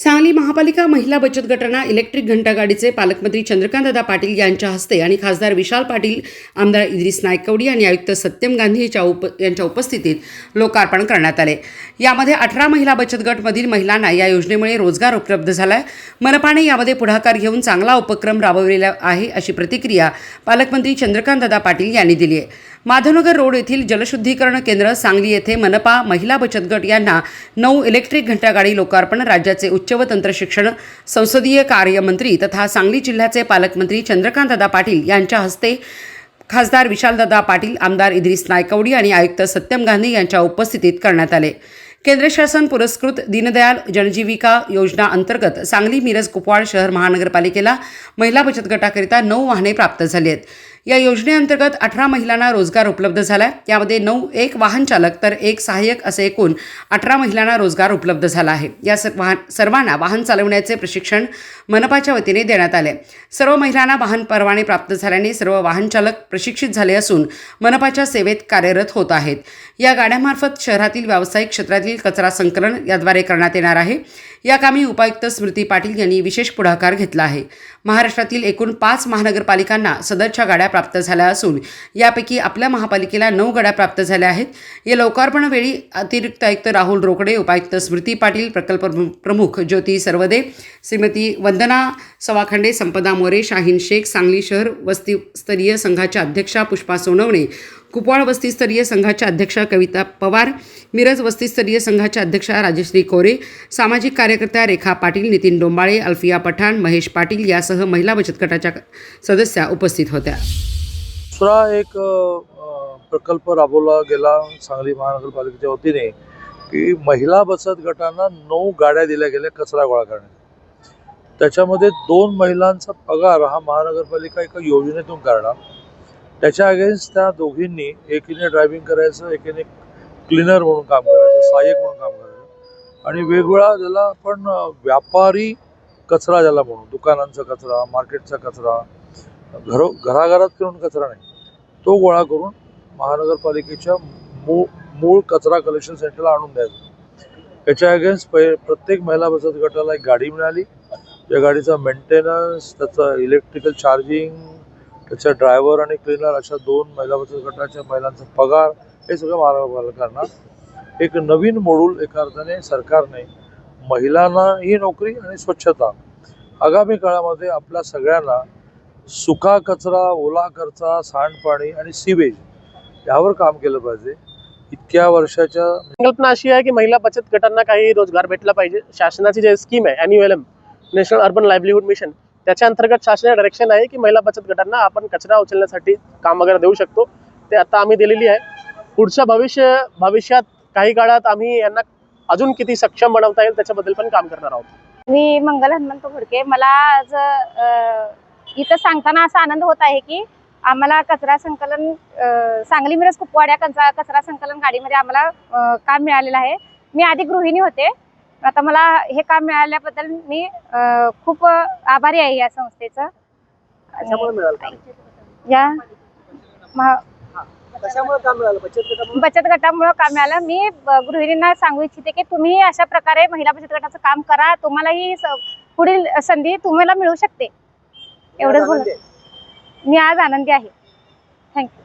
सांगली महापालिका महिला बचत गटांना इलेक्ट्रिक घंटागाडीचे पालकमंत्री चंद्रकांतदादा पाटील यांच्या हस्ते आणि खासदार विशाल पाटील आमदार इद्रिस नायकवडी आणि आयुक्त सत्यम गांधी यांच्या उप यांच्या उपस्थितीत लोकार्पण करण्यात आले. यामध्ये अठरा महिला बचत गटमधील महिलांना या योजनेमुळे रोजगार उपलब्ध झाला आहे मनपाने यामध्ये पुढाकार घेऊन चांगला उपक्रम राबविलेला आहे अशी प्रतिक्रिया पालकमंत्री चंद्रकांतदादा पाटील यांनी दिली आहे. माधवनगर रोड येथील जलशुद्धीकरण केंद्र सांगली येथे मनपा महिला बचत गट यांना नऊ इलेक्ट्रिक घंटागाडी लोकार्पण राज्याचे उच्च व तंत्रशिक्षण संसदीय कार्यमंत्री तथा सांगली जिल्ह्याचे पालकमंत्री चंद्रकांतदादा पाटील यांच्या हस्ते खासदार विशालदादा पाटील आमदार इद्रिस नायकवडी आणि आयुक्त सत्यम गांधी यांच्या उपस्थितीत करण्यात आले. केंद्र शासन पुरस्कृत दीनदयाल जनजीविका योजना अंतर्गत सांगली मिरज कुपवाड शहर महानगरपालिकेला महिला बचत गटाकरिता नऊ वाहने प्राप्त झाली आहेत. या योजनेअंतर्गत अठरा महिलांना रोजगार उपलब्ध झाला आहे यामध्ये नऊ एक वाहन चालक तर एक सहाय्यक असे एकूण अठरा महिलांना रोजगार उपलब्ध झाला आहे. या सर्व वाहन सर्वांना वाहन चालवण्याचे प्रशिक्षण मनपाच्या वतीने देण्यात आले. सर्व महिलांना वाहन परवाने प्राप्त झाल्याने सर्व वाहन चालक प्रशिक्षित झाले असून मनपाच्या सेवेत कार्यरत होत आहेत. या गाड्यांमार्फत शहरातील व्यावसायिक क्षेत्रातील कचरा संकलन याद्वारे करण्यात येणार आहे. या कामी उपायुक्त स्मृती पाटील यांनी विशेष पुढाकार घेतला आहे. महाराष्ट्रातील एकूण पाच महानगरपालिकांना सदरच्या गाड्या प्राप्त झाल्या असून यापैकी आपल्या महापालिकेला नऊ गाड्या प्राप्त झाल्या आहेत. या लोकार्पणवेळी अतिरिक्त आयुक्त राहुल रोकडे उपायुक्त स्मृती पाटील प्रकल्प प्रमुख ज्योती सर्वदे श्रीमती वंदना सवाखंडे संपदा मोरे शाहीन शेख सांगली शहर वस्तीस्तरीय संघाच्या अध्यक्षा पुष्पा सोनवणे कुपवाड वस्तीस्तरीय संघाच्या अध्यक्षा कविता पवार मिरज वस्तीस्तरीय संघाच्या अध्यक्षा राजश्री कोरे सामाजिक कार्यकर्त्या रेखा पाटील नितीन डोंबाळे अल्फिया पठाण महेश पाटील यासह महिला बचत गटाच्या सदस्या उपस्थित होत्या. दुसरा एक प्रकल्प राबवला गेला सांगली महानगरपालिकेच्या वतीने की महिला बचत गटांना नऊ गाड्या दिल्या गेल्या कचरा गोळा करण्यात त्याच्यामध्ये दोन महिलांचा पगार हा महानगरपालिका एका योजनेतून करणार. त्याच्या अगेन्स्ट त्या दोघींनी एकीने ड्रायव्हिंग करायचं एकीने क्लिनर म्हणून काम करायचं सहाय्यक म्हणून काम करायचं. आणि वेगवेगळा ज्याला आपण व्यापारी कचरा ज्याला म्हणू दुकानांचा कचरा मार्केटचा कचरा घरो घराघरात फिरून कचरा नाही. तो गोळा करून महानगरपालिकेच्या मूळ मूळ कचरा कलेक्शन सेंटरला आणून द्यायचा. याच्या अगेन्स्ट पहि प्रत्येक महिला बचत गटाला एक गाडी मिळाली. या गाडीचा मेंटेनन्स त्याचं इलेक्ट्रिकल चार्जिंग त्याच्या ड्रायव्हर आणि क्लिनर अशा दोन महिला बचत गटाच्या महिलांचा पगार हे सगळं महानगरपालिकांना एक नवीन मोडूल एका अर्थाने सरकारने महिलांना ही नोकरी आणि स्वच्छता. आगामी काळामध्ये आपल्या सगळ्यांना सुका कचरा ओला कचरा सांडपाणी आणि सिवेज यावर काम केलं पाहिजे. इतक्या वर्षाच्या संकल्पना अशी आहे की महिला बचत गटांना काही रोजगार भेटला पाहिजे. शासनाची जे स्कीम आहे N national urban livelihood mission त्याच्या अंतर्गत शासनाचे डायरेक्शन आहे की महिला बचत गटांना आपण कचरा उचलण्यासाठी काम वगैरे देऊ शकतो. ते आता आम्ही दिलेली आहे. पुढच्या भविष्य भविष्यात काही काळात आम्ही यांना अजून किती सक्षम बनवता येईल त्याच्याबद्दल पण काम करणार आहोत. मी मंगल हनुमंत घोडके मला आज इथं सांगताना असा आनंद होत आहे की आम्हाला कचरा संकलन सांगली मिरज कुपवाड्या कचरा कचरा संकलन गाडीमध्ये आम्हाला काम मिळालेलं आहे. मी आधी गृहिणी होते. आता मला हे काम मिळाल्याबद्दल मी खूप आभारी आहे या संस्थेचं. या बचत गटामुळे? काम मिळालं. मी गृहिणींना सांगू इच्छिते की तुम्ही अशा प्रकारे महिला बचत गटाचं काम करा. तुम्हालाही स- पुढील संधी तुम्हाला मिळू शकते. एवढंच बोल मी आज आनंदी आहे. थँक्यू